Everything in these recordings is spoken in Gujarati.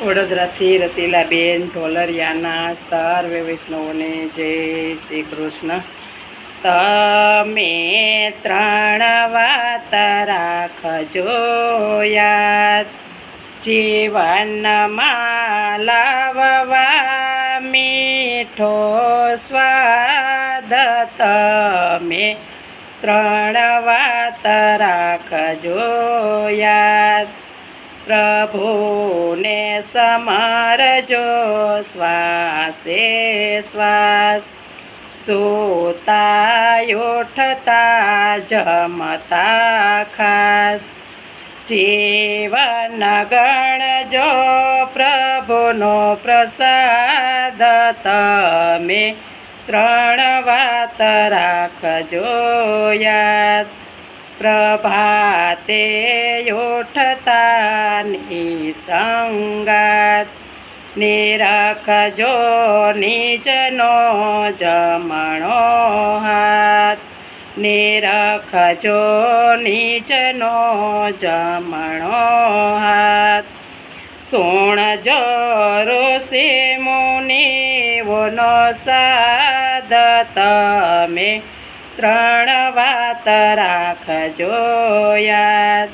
વડોદરાથી રસીલાબેન, ઢોલરિયાના, સર્વે વૈષ્ણવોને જય શ્રી કૃષ્ણ. તમે ત્રણ વાત રાખજો યાદ. જીવનમાં લાવવા મીઠો સ્વાદ તમે ત્રણ વાત રાખજો યાદ. પ્રભુને સમારજો, શ્વાસે શ્વાસ. સુતા ઉઠતા, જમતા ખાસ. જીવન ગણજો, પ્રભુનો પ્રસાદ. તમે ત્રણ વાત રાખજો યાદ. પ્રભાતે ઉઠતા નિસંગાત નિરખજો નિજનો જમણો હાથ નિરખજો નિજનો જમણો હાથ સુણજો ઋષિ મુનિઓનો સાદ તમે ત્રણ વાત રાખજો યાદ.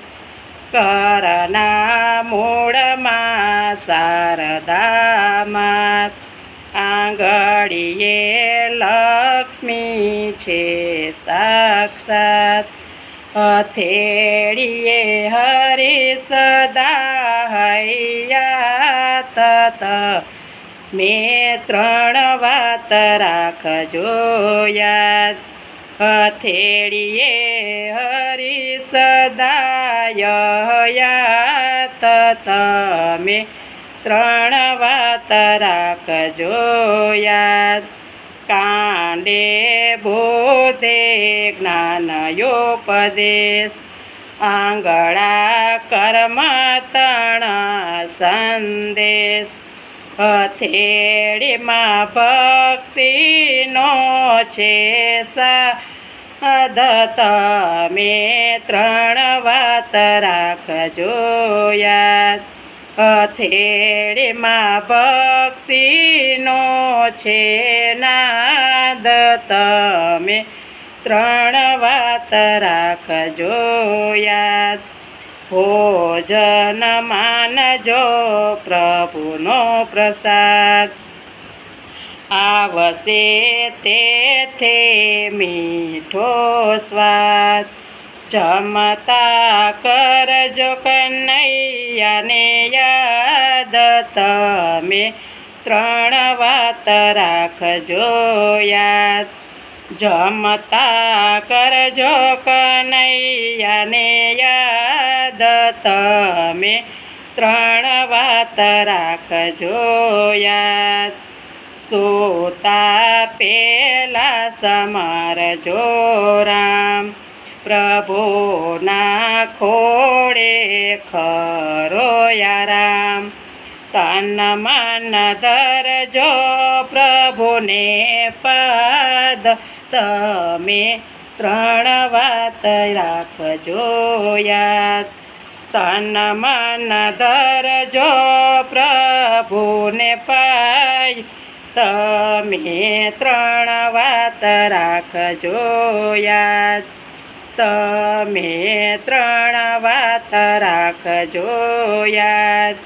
કરના મૂળમાં શારદામાં આંગળીએ લક્ષ્મી છે સાક્ષાત. હથેળીએ હરી સદા હૈયાત મેં ત્રણ વાત રાખજો યાદ. હથેળીએ હરી સદાય યાત તમે ત્રણ વાત રાખજો યાદ. કાંડે બોધે જ્ઞાનયોપદેશ. આંગળા કર્મ તણ સંદેશ. હથેળીમાં ભક્તિનો છે સાધ તમે ત્રણ વાત રાખજો યાદ અથેડીમાં ભક્તિનો છે નાદ તમે ત્રણ વાત રાખજો યાદ ભોજન માનજો પ્રભુનો પ્રસાદ આવશે તે મીઠો સ્વાદ. જમતા કરજો કનૈયાને યાદ, તમે ત્રણ વાત રાખજો યાદ. જમતા કરજો કનૈયાને યાદ, તમે ત્રણ વાત રાખજો યાદ. સોતા પેલા સમારજો રામ પ્રભુના ખોડે ખરો યારામ તન મન ધરજો પ્રભુને પદ તમે ત્રણ વાત રાખજો યાદ તન મન ધરજો પ્રભુને પાય તમે ત્રણ વાત રાખજો યાદ. તમે ત્રણ વાત રાખજો યાદ.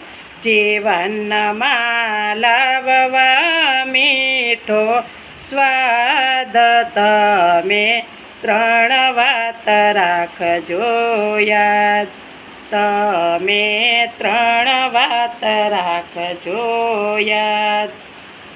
જીવનમાં લાવવા મીઠો સ્વાદ તમે ત્રણ વાત રાખજો યાદ. તમે ત્રણ વાત રાખજો યાદ.